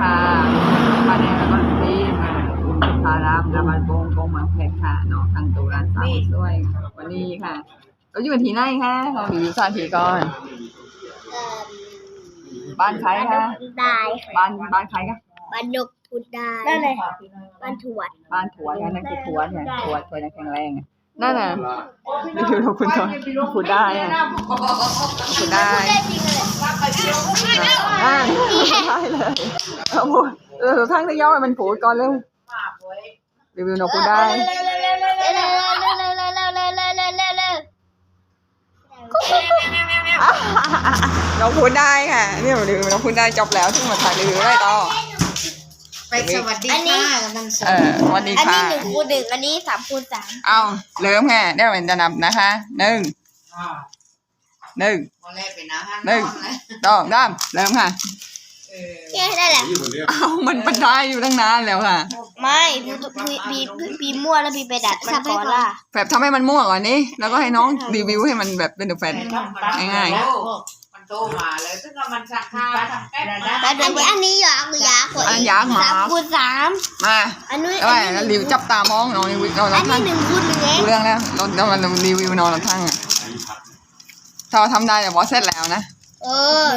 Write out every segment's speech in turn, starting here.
ค่ะมาแดงแล้วก็ตีมาพารามดาบันโปงโปงเมืองเพชรค่ะเนาะทางตูร้านสาวด้วยวันนี้ค่ะ เราอยู่กันที่ไหนคะลองรีวิวสถานที่ก่อน บ้านใครคะได้บ้านบ้านใครคะบ้านนกพูดได้นั่นเลยบ้านถวดบ้านถวดค่ะนั่นคือถวดค่ะถวดถวดแข็งแรงอะ นั่นน่ะนี่คือเราคุณก่อนคุณได้อะคุณได้อ่าได้เลยเอาหมดเออทั้งที่ย่อมันผูดก่อนเร็วรีวิวนกพูดได้นกพูดได้ค่ะนี่เรีวิวนกพูดได้จบแล้วที่มาถ่ายรีวิวได้ต่อ ไปสวัสดีค่ะกับมันสเออสวัสดีอันค่ะนี้หนึ่งคูณหนึ่งอันนี้สามคูณสามเอาเริ่มค่ะเดี๋ยวมันจะนับนะคะหนึ่งหนึ่งวันแรกเป็นอาหารหนึ่งสองสามเริ่มค่ะ เออแค่ได้แหละเอามันบันไดอยู่ตั้งนานแล้วค่ะ ไม่พี่พี่พี่พี่มั่วแล้วพี่ไปดัดมันก่อนล่ะแบบทำให้มันมั่วก่อนนี้ แล้วก็ให้น้องรีวิวให้มันแบบเป็นเดอะแฟน ง่ายมันโตมาเลยซึ่งมันสักผ้าทำแป๊บอันนี้อันนี้ยากหรือยากกว่า อันยากมาสามกคูณสามมาอันนี้เอาไว้แล้วรีวิวจับตามองน้องรีวิวเราอัเรานนี้ทั้งหนึ่งคูณหนึ่งเองรู้เรื่องแล้วเราเรามันรีวิวนอนเราทั้งอะถ้าเราทำได้แต่ว่าเสร็จแล้วนะเออ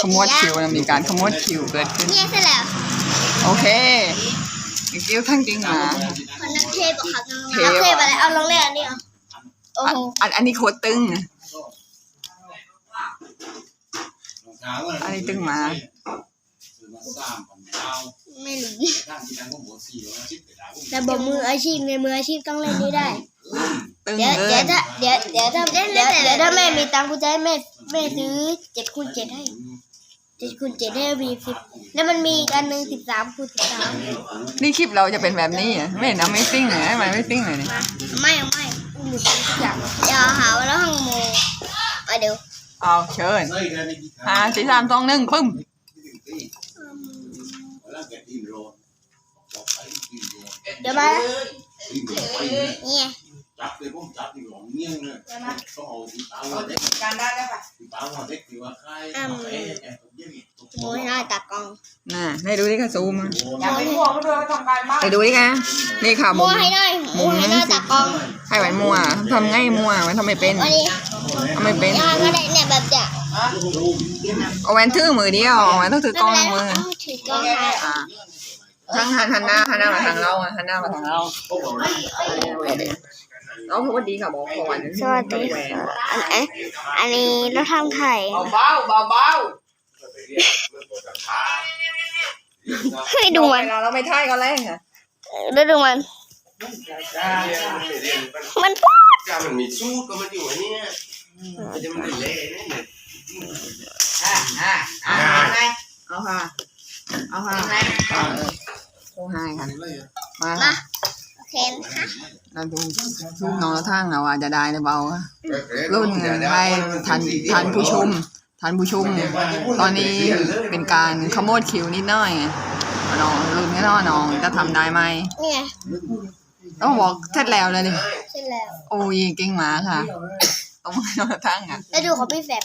ขมวดคิวนะมีการขมวดคิวเกิดขึ้นเนี่ยเสร็จแล้วโอเคกิ้วทั้งจริงนะคนนักเทพบอกครับเทนัพกเทพอะไรเอาลองเล่นอันนี้เอาโอ้อันโหอันอันนี้โคตรตึงนะอันนี้ตึงมา ไม่รู้แต่บอกมืออาชีพในมืออาชีพต้องเล่นนี้ได้ตึงเดี๋ยวเกิเดี๋ยวนถ้าเดี๋ยวเดี๋ยวถ้าเดี๋ยวเดี๋ยวถ้าแม่มีตังค์กูจะให้แม่แม่ซื้อเจ็ดคูณเจ็ดให้เจ็ดคูณเจ็ดให้มีสิบแล้วมันมีอีกอันหนึ่งสิบสามคูณสิบสามนี่คลิปเราจะเป็นแบบนี้อะไม่เห็นนะไม่ซิ่งเลยมันไม่ซิ่งเลยนี่ไม่เอาไม่อุ้มทุกอย่างอย่าหาว่าเราหังโมมาเดี๋ยวเอาเชิญห้าสี่สามสองหนึ่งปึ้ม เดี๋ยวมาเนี่ยจับเลยผมจับที่หลงเงี้ยงเลยต้องเอาที่เตาเราเด็จะกจัดการได้แล้วค่ะที่เตาเด็กที่ว่าใครเอ๊ะผมยังมีโมยหน้าตากล้องน่ะให้ดูดิค่ะซูมอะอย่าไปห่วงเขาด้วยว่าทำการบ้านให้ดูดิค่ะนี่ค่ะโมมุมให้หน่อยโมให้หน้าตากล้องให้ไหวมัวทำง่ายมัวมันทำไม่เป็นวันนี้ทำไม่เป็นยังไงก็ได้เนี่ยแบบจะ เอาแวนถือมือเดียวเอาแวนต้องถือกล้องไม่มืเป็นอไรเอาถือกล้องให้อ่าทั้งหันหันหน้าหันหน้ามาทางเราอะหันหน้ามาทางเราน้องสวัสดีค่ะบอกก่อนสวัสดีค่ะอันนี้อันนี้เราทำไข่เบาเบาเบาให้ดูมันเราเราไม่ท่ายก็แรงอะแล้วดูมัน มันพูดการมันมีสู้ก็มันอยู่เนี่ยมันจะมันเละเนี่ย อ่าอ่าอ่าไงเอาค่ะ เอาค่ะไงเออโทรให้ค่ะมามาโอเคนะคะเราดูน้องทั้งเราอาจจะได้หรือเปล่าะรุ่นให้ทันทันผู้ชมทันผู้ชม ตอนนี้เป็นการขโมยคิวนิดหน่อยน้องรุ่นแค่น้อยน้องจะทำได้ไหมเนี่ยต้องบอกเสร็จแล้วเลยดิเสร็จแล้ว โอ้ยเก่งมาค่ะ ต้องน้องทั้งอะแล้วดูของพี่แฟบ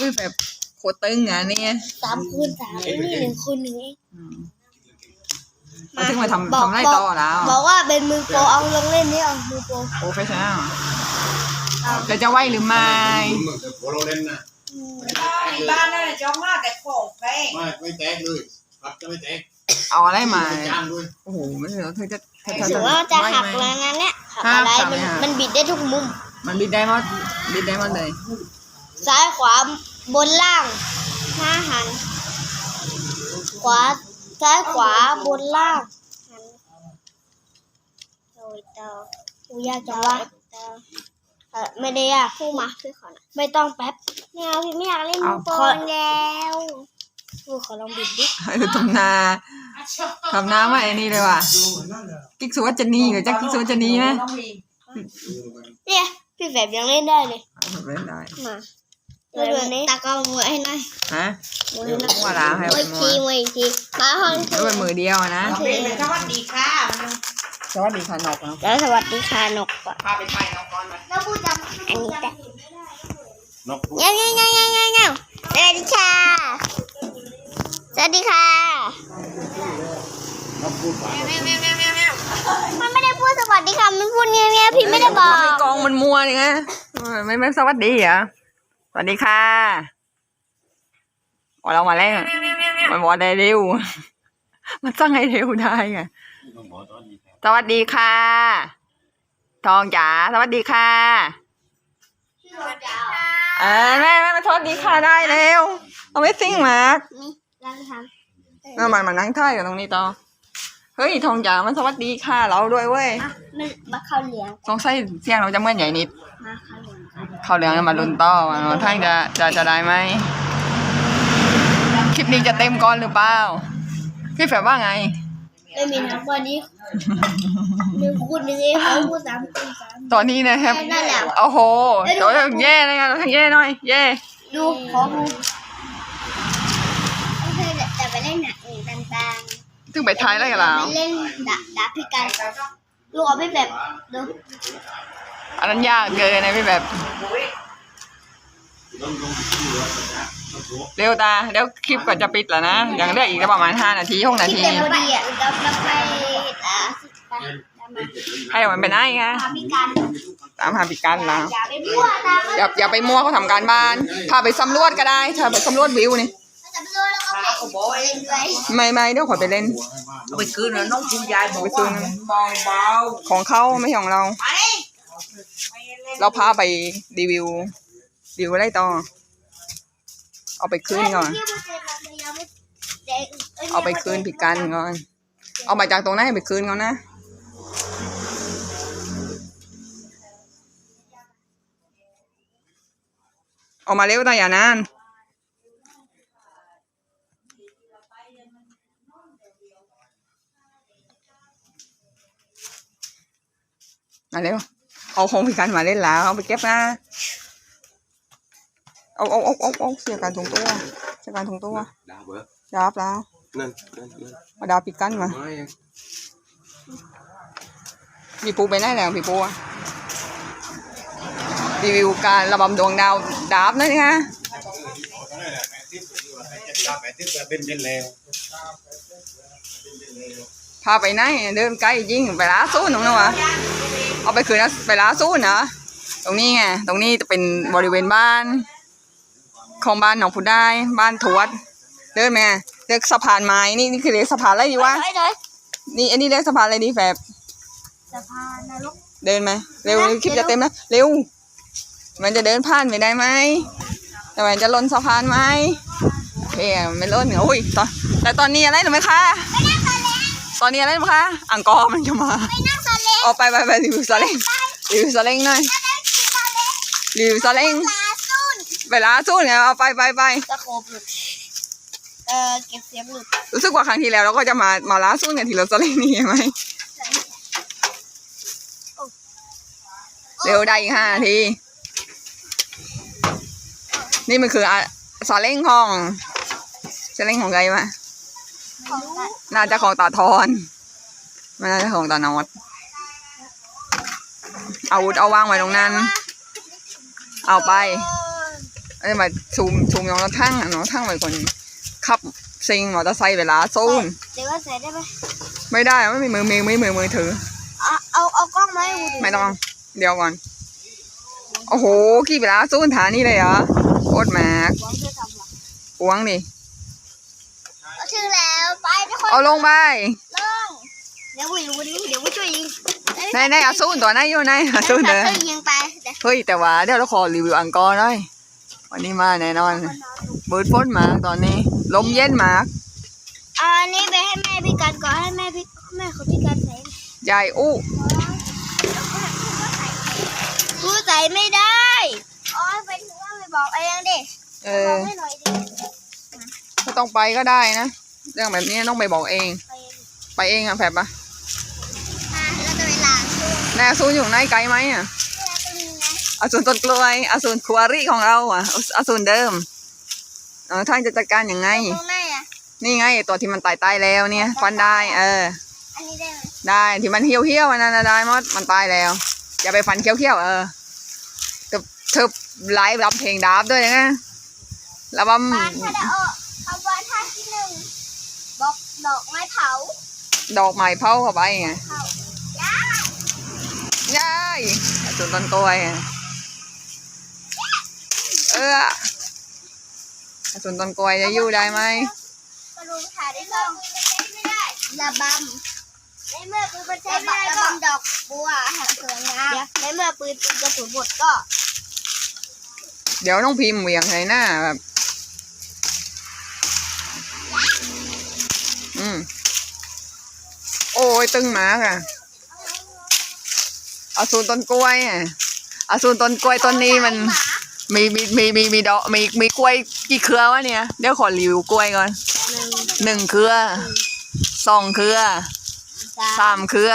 อุ้ยแบบโคตรตึงอะเนี่ยสามคูณสามนี่หนึ่งคูณหนึ่งเองอืมมาถึงมาทำบอกทำไรต่อแล้วบอกว่าเป็นมือโปรเอาลงเล่นนี่เอามือโปรโปรเฟชชั่นแนลแต่จะไหวหรือไม่มึงจะโคโรเล่นนะที่บ้านนั่นจ้องมากแต่ของแพงไม่ไม่แตกเลยครับจะไม่แตกเอาอะไรมาจานด้วยโอ้โหไม่เหลือเธอจะเธอเธอถือว่าจะหักแล้วงั้นเนี่ยหักอะไรหักมันหักมันบิดได้ทุกมุม มันบิดได้หมดบิดได้หมดเลยซ้ายขวา บนล่างห้าหัน ขวาซ้ายขวาบนล่างหันโอ้ยเตาอูยากจังวะเออไม่ได้ยากพูดมาพี่ขอนะไม่ต้องแป๊บไม่เอาพี่ไม่อยากเล่นมือโปรแล้วพูดขอลองบิดดิเออทำนาทำนามาไอ้นี่เลยว่ะกิ๊กสุวัจนีหรือจักกิ๊กสุวัจนีไหมต้องมีเนี่ยพี่แฝบยังเล่นได้เลยเล่นได้มา ดูดูนี้ตากล้องมือให้หน่อยฮะมือให้หน่อยมัวลาให้มือมัอีกวทีมืออีกทีมาห้องแล้วเป็นมือเดียวอะนะต้องมีเป็นสวัสดีค่ะมันสวัสดีค่ะนกเนาะแล้วสวัสดีค่ะนกก่อนพาไปถ่ายน้องก่อนมาอันนี้แต่นกเงี้ยวเงี้ยวเงี้ยวเงี้ยวเงี้ยวสวัสดีค่ะ สวัสดีค่ะมันไม่ได้พูดสวัสดีค่ะ มันพูดเงี้ยเงี้ยพี่ไม่ได้บอกมีกองมันมัวนี่ไงเออไม่ไม่สวัสดีเหรอ สวัสดีค่ะอ๋อเรามาแล้วมันบอกได้เร็ว มันสั่งให้เร็วได้ไงสวัสดีค่ะ ทองจ๋าสวัสดีค่ะเออแม่แม่มาสวัสดีค่ะได้เร็วเอาไม่ซิ่งมากนี่ร้านทเอามามานั่งท่ายอยู่ตรงนี้ต่อเฮ้ยทองจ๋ามันสวัสดีค่ะ เราด้วยเว้ยำอะมันมาเข้าเหลียงสงสัยเสียงเราจะเหมื่อนใหญ่นิดมาเข้าเหลียงค่ะ เข้าเรื่องมาลุ้นต่อว่าท่านจะจะจะได้ไหมคลิปนี้จะเต็มก่อนหรือเปล่าพี่แฝดว่าไง ไม่มีนะวันนี้หนึ่งคูณหนึ่งเองเขาพูดสามคูณสาม ตอนนี้นะครับ นั่นแหละ โอ้โหเดี๋ยวเย่เลยไงเราทางเย่หน่อยเย่ดูขอดูโอเคแต่ไปเล่นหนักหนึ่งต่างถึงไปท้ายแล้วกันแล้วไปเล่นดาบดาบพิการลูกเอาไปแบบดู อันนั้นยากเกินนะพี่แบบ เร็วตาเดี๋ยวคลิปก็จะปิดแล้วนะยังเหลืออีกประมาณห้านาทีหกนาที่ทีเต็มพอดีอะเราเราไปอ่าไปไปให้มันเป็นไอ้ไงดาบพิการตามหาปิดกันแล้วอย่าไปมั่วตามอย่าอย่าไปมั่วเขาทำการบ้านพาไปสำรวจก็ได้ถ้าไปสำรวจวิวนี่จะไปรู้แล้วก็ไปเล่นด้วยไม่ไม่เดี๋ยวขอไปเล่นเอาไปคืนแล้วน้องคุณยายบอกไปคืว่านเบาเบาของเขาไม่ใช่ของเราๆไปไม่ เราพาไปรีวิวรีวิวอะไรต่อ เอาไปคืนก่อน เอาไปคืนผิดกันก่อน เอามาจากตรงนั้นไปคืนเขานะ เอามาเร็วแต่อย่านานมาเร็ว เอาของผิดกันมาเล่นแล้วเอาไปเก็บนะ เอาเอาเอาเอาเอาเสียการทรงตัวเสียการทรงตัวดาวเบอร์ดาบแล้วนั่นนั่นนั่นเอาดาบปิดกันมาไม่พี่ปูไปไหนแล้วพี่ปูอะรีวิวการระบำดวงดาวดาบนั่นไงพาไปไหนเดินใกล้ยิงไปล้าสู้นตรงนั้นวะ เอาไปคืนนะไปล้าสู้นะตรงนี้ไงตรงนี้จะเป็นบริเวณบ้าน ของบ้านหนองพูได้บ้านทวดเดินไหมเรียกสะพานไม้นี่นี่คือเรียกสะพานอะไรดีวะถอยถอยนี่อันนี้เรียกสะพานอะไรดีแฟบสะพานนรกเดินไหมเร็วนะคลิปเดี๋จะยวเต็มแล้วเร็ว มันจะเดินผ่านไปได้ไหมแต่มันจะล้นสะพานไหมโอเคไม่ล้นเหรออุ้ยตอนแต่ตอนนี้อะไรหรือไหมคะไปนั่งซาเล้งตอนนี้อะไรหรือไหมคะอังกอร์มันจะมา ไปนั่งซาเล้งออกไปไปไปรีวิวซาเล้งรีวิวซาเล้งหน่อยรีวิวซาเล้งลาซุนเวลาสู้เนี่ยเอาไปไปไปตะโขบหลุดเออเก็บเสียงหลุดรู้สึกว่าครั้งที่แล้วเราก็จะมามาล้าสู้เนี่ยที่เราซาเล้งนี่ใช่ไหมเร็วได้อีกห้านาทีนี่มันคืออะซาเล้งของซาเล้งของใครมาของกันน่าจะของตาทอนไม่น่าจะของตานอด อาวุธเอาวางไว้ตรงนั้น เอาไปเอ้ยมาซูมซูมน้องละทั้งอะน้องทั้งไว้คนขับซิงมอเตอร์ไซค์เวลาซูนเดี๋ยวว่าใส่ได้ไหมไม่ได้ไม่มีมือมือไม่มีมือมือถือเอาเอาเอากล้องมาให้กูดูไม่ต้อง เดี๋ยวก่อนโอ้โหขี่เวลาซูนฐานนี่เลยเหรอโคตรแม็กหวังจะทำหรอหวงดิเอาถึงแล้วไปทุกคนเอาลงไปลงเดี๋ยวกูอยู่วันนี้เดี๋ยวกูช่วยยิง ในในอาซูนตัวไหนอยู่ไหนอาซูนเดี๋เด้ยวอช่วยยิงไปเดี๋ยวเฮ้ยแต่ว่าเดี๋ยวเราขอรีวิวอังกอร์หน่อยวันนี้มาแน่นอนเบิดฝนมากตอนนี้ ลมเย็นมากเอาอันนี้ไปให้แม่พี่กันก่อนให้แม่พี่แม่เขาพี่กันใส่ยายอู้กูใส่ไม่ได้อ๋อไปถึงว่าไปบอกเองดิเอบออกให้หน่อยดิถ้าต้องไปก็ได้นะ เรื่องแบบนี้ต้องไปบอกเอง ไปเองไปเองอะแผบปะอะแล้วจะเวลา ช่วงแน่ซูนอยู่ไหนไกลไหมอะเวลาตรงนี้นะอาซูนต้นกล้วยอาซูนควารีของเราอะอาซูนเดิมเออท่านจะจัดการยังไงตรงไหนอะนี่ไงตัวที่มันตายตายๆแล้วเนี่ยฟันได้ เอออันนี้ได้ไหมได้ที่มันเหี่ยวเหี่ยวๆอันนั้นน่ะได้หมดมันตายแล้วอย่าไปฟันเขี้ยวเขี้ยวๆเออเธอเธอไลฟ์รับเพลงดาบด้วยนะแล้วว่าบ้านทาดาโอคำว่าท่าที่หนึ่งบอกดอกไม้เผา ดอกไม้เผาเข้าไปไงเข้า ได้ส่วนต้นกล้วยเออสวนต้นกล้วยจะอยู่ได้ไหมก็รู้ถ่าได้ช่องไม่ได้ระบำในเมื่อปืนมันใช้ไม่ได้ก็ระบำดอกบัวสวยงามในเมื่อปืนป็นกระสุนหมดก็ เดี๋ยวน้องพิมพ์เหวี่ยงใส่หน้าแบบอืมโอ้ยตึงมากอะ อาสูนต้นกล้วยอะเอาสูนต้นกล้วยต้นนี้มัน มีมีมีมีมีดอกมีมีกล้วยกี่เครือวะเนี่ยเดี๋ยวขอรีวิวกล้วยก่อนหนึ่งหนึ่งเครือสองเครือสาสามมเครือ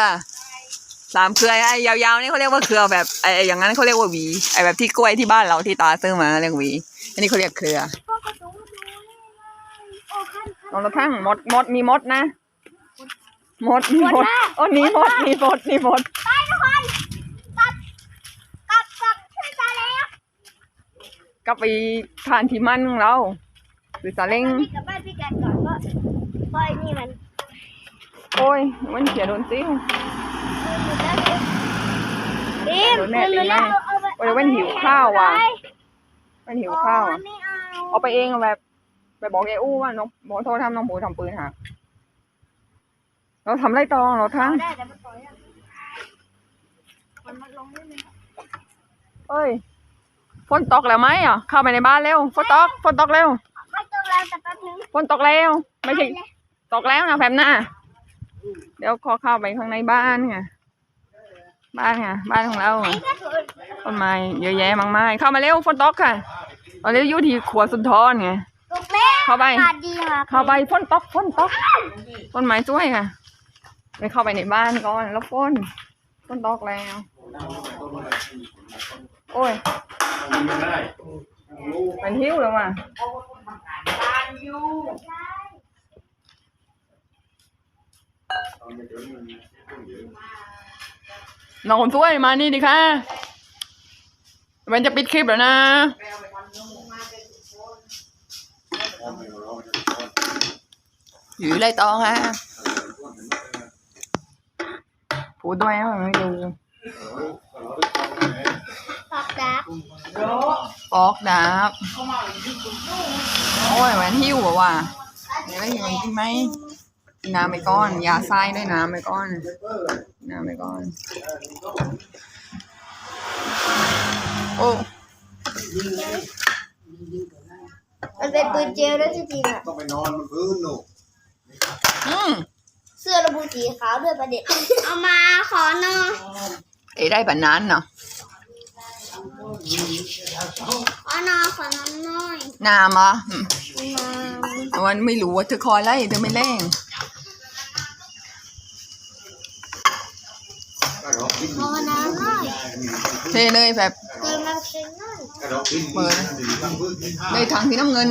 สามเครือไอ้ยาวๆนี่เขาเรียกว่าเครือแบบไอ้ไอ้อย่างนั้นเขาเรียกว่าหวีไอ้แบบที่กล้วยที่บ้านเราที่ตาซื้อมาเรียกหวีอันนี้เขาเรียกเครือพ่อกระสุนดูเลยโอ้ขั้นลองกระทั่งมดมดมีมดนะมดมีมมดดนะโอ้หนี่มดหนี่มดหนี่มด ไปทุกคนกลับกลับกลับช่วยตาแล้ว กลับไปทานที่มันของเรา คือซาเล้งพี่กลับบ้านพี่กันก่อนก็ปล่อยนี่มันโอ้ยมันเขียโดนซิวบีมโดนแน่ตีไหมโอ้ยเว้นหิวข้าวว่ะมันหิวข้าวอะไม่เอาเอาไปเองอะแบบไปบอกยายอู้ว่าน้องบอกโทษทำน้องหมูทำปืนหักเราทำไรตองเราทั้งได้แต่มันปล่อยอะมันมันลงได้ไหมเอ้ย ฝนตกแล้วไหมอะเข้าไปในบ้านเร็วฝนตกฝนตกเร็วไม่ต้องแล้วแต่แป๊บนึงฝนตกแล้ว ไม่ใช่ตกแล้วนะแพมหน้าเดี๋ยวขอเข้าไปข้างในบ้านไงบ้านไงบ้านของเราไงไอ้กระสุนต้นไม้เยอะแยะมากมายเข้ามาเร็วฝนตกค่ะตอนนี้อยู่ที่ขวสุนทรไงตกแล้วเข้าไปอากาศดีค่ะเข้าไปฝนตกฝนตกต้นไม้ช่วยค่ะไปเข้าไปในบ้านก่อนแล้วฝนฝนตกแล้ว โอ้ยมันหิวแล้วว่ะบ้านอยู่น้องคนช่วยมานี่ดิค่ะมันจะปิดคลิปแล้วนะอยู่ไรตองฮะพูดด้วยนะมันไม่ดูตอกดับ ปอกดาบโอ้ยแหวนหิวอะว่ะเดี๋ยวได้ยินกินไหมกินน้ำไปก้อน ยาไส้ด้วยน้ำไปก้อนกินน้ำไปก้อน โอ้มันเป็นปืนเจลด้วยจริงๆอะ ต้องไปนอนบนพื้นหนูอืมเสื้อระบุสีขาวด้วยประเด็นเอามาขอหน่อยเอ้ได้แบบนั้นเนาะ ขอหน่อยขอน้ำหน่อยน้ำอะอืมมามันไม่รู้ว่าเธอคอยไล่เธอไม่เล่งกระดอกพินขอน้ำหน่อยเทเลยแบบเติมน้ำเค็มหน่อยกระดอกพินเปิดตั้งพื้นที่ท่าได้ทางที่น้ำเงิน